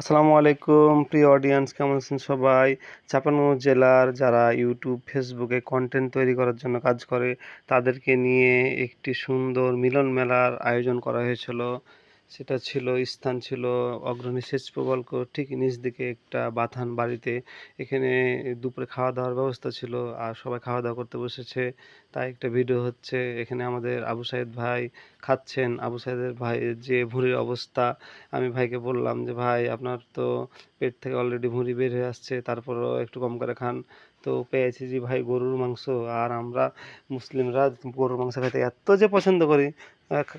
আসসালামু আলাইকুম, প্রিয় অডিয়েন্স কেমন আছেন সবাই? চাপানগঞ্জ জেলার যারা ইউটিউব ফেসবুকে কন্টেন্ট তৈরি করার জন্য কাজ করে, তাদেরকে নিয়ে একটি সুন্দর মিলন মেলার আয়োজন করা হয়েছিল। সেটা ছিল, স্থান ছিল অগ্রণী সেচ প্রকল্প, ঠিক নিচ দিকে একটা বাথান বাড়িতে। এখানে দুপুরে খাওয়া দাওয়ার ব্যবস্থা ছিল আর সবাই খাওয়া দাওয়া করতে বসেছে। তাই একটা ভিডিও হচ্ছে, এখানে আমাদের আবু সাহেদ ভাই খাচ্ছেন। আবু সাহেদের ভাই যে ভুঁড়ির অবস্থা, আমি ভাইকে বললাম যে, ভাই, আপনার তো পেট থেকে অলরেডি ভুঁড়ি বের হয়ে আসছে, তারপরও একটু কম করে খান। তো পেয়েছি যে ভাই গরুর মাংস, আর আমরা মুসলিমরা গরুর মাংস খেতে এত যে পছন্দ করি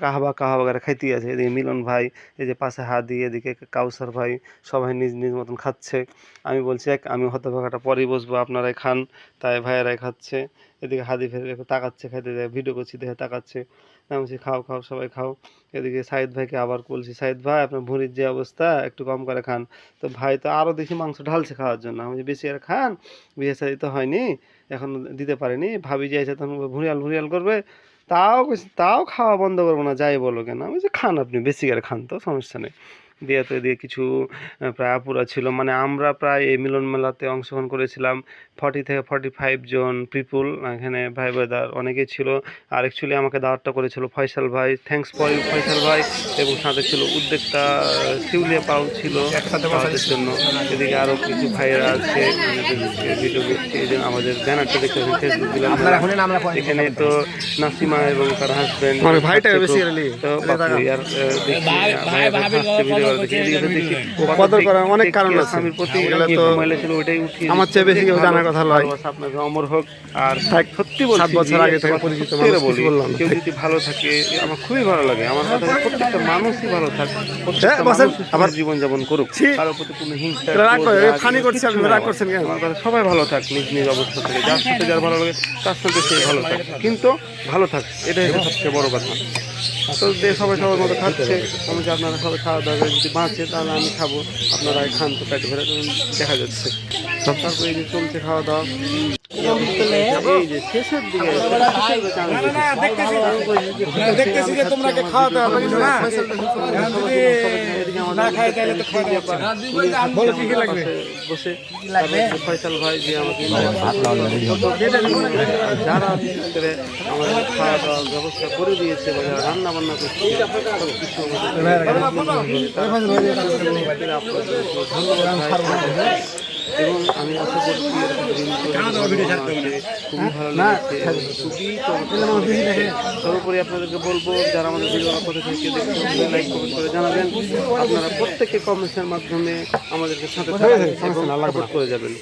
কাহাবা কাহাবা করে খাইতেই আছে। এদিকে মিলন ভাই, এই যে পাশে হাত দিয়ে এদিকে কাউসার ভাই, সবাই নিজ নিজ মতন খাচ্ছে। আমি বলছি, এক, আমি হতভাগাটা পরেই বসবো, আপনারাই খান। তাই ভাইয়েরাই খাচ্ছে। এদিকে হাদি ফেলে তাকাচ্ছে খাইতে যায় ভিডিও করছি, দেখে তাকাচ্ছে। আমি বলছি, খাও খাও, সবাই খাও। এদিকে সাইদ ভাইকে আবার বলছি, সাইদ ভাই, আপনার ভুঁড়ির যে অবস্থা, একটু কম করে খান। তো ভাই তো আরও দেখি মাংস ঢালছে খাওয়ার জন্য। আমি বেশি আর খান? বিয়ে শাদি তো হয়নি, এখন দিতে পারিনি। ভাবি যে আছে তখন ভুঁড়িয়াল ভুঁড়িয়াল করবে? তাও তাও খাওয়া বন্ধ করব না, যাই বলো কেন? আমি খান আপনি, বেশি করে খান তো, সমস্যা নেই। দিয়ে তো দিয়ে কিছু আহ, প্রায় আপুরা ছিল। মানে আমরা প্রায় এই মিলন মেলাতে অংশগ্রহণ করেছিলাম। ফর্টি থেকে ফর্টি ফাইভ জন পিপুল এখানে ভাই ব্রাদার অনেকেই ছিল। আর অ্যাকচুয়ালি আমাকে দাওয়াতটা করেছিল ফয়সাল ভাই। থ্যাঙ্কস ফর ইউ ফয়সাল ভাই। এবং সাথে ছিল উদ্যোক্তা শিউলিয়া পাল ছিল তাদের জন্য। এদিকে আরও কিছু ভাইয়েরা আছে ভিডিও দেখছে এই যে আমাদের ব্যানারটা দেখতে পাচ্ছেন ফেসবুক দিলাম এখানে তো নাসিমা এবং তার হাজবেন্ড আমার ভাইটা তো বাপরে, আর, দেখি, করে অনেক কারণ আছে। স্বামীর প্রতি তো ওইটাই আমার চেয়ে বেশি কেউ জানার কথা নয়। আপনাকে অমর হোক আর সত্যি বলছি সাত বছর আগে থেকে পরিচিত সত্যি মানুষ, করে বলি বললাম কেউ যদি ভালো থাকে আমার খুবই ভালো লাগে আমার কথা প্রত্যেকটা মানুষই ভালো থাকে হ্যাঁ, আবার- জীবন যাপন করুক ছি। কারোর প্রতি কোনো হিংসা রাগ করে, ক্রোধ, রাগ, ফানি করছি আপনি, রাগ করছেন কেন? আমার কথা সবাই ভালো থাক নিজ নিজ অবস্থা থেকে যার সাথে যার ভালো লাগে তার সাথে সে ভালো থাক কিন্তু ভালো থাক এটাই হচ্ছে সবচেয়ে বড় কথা তো সবাই সবার মতো খাচ্ছে আমি যে আপনারা সবাই খাওয়া দাওয়া যদি বাঁচে তাহলে আমি খাব। আপনারা খান তো পেট ভরে দেখা যাচ্ছে। তারপর এই যে চলছে খাওয়া দাওয়া। এই যে শেষের দিকে দেখতেছি যে তোমরা না? খাওয়া বলো কি কি বসে। ফয়সাল ভাই যে আমাকে যারা করে আমাদের খাওয়া দাওয়ার ব্যবস্থা করে দিয়েছে বা যারা রান্না বান্না করছে কিছু ধন্যবাদ। এবং আমি আশা করছি খুবই ভালো লাগছে। খুবই সর্বোপরি আপনাদেরকে বলব যারা আমাদের ভিডিও কোথা থেকে দেখবেন লাইক কমেন্ট করে জানাবেন। আপনারা প্রত্যেকে কমেন্টসের মাধ্যমে আমাদেরকে সাথে সাপোর্ট করে যাবেন।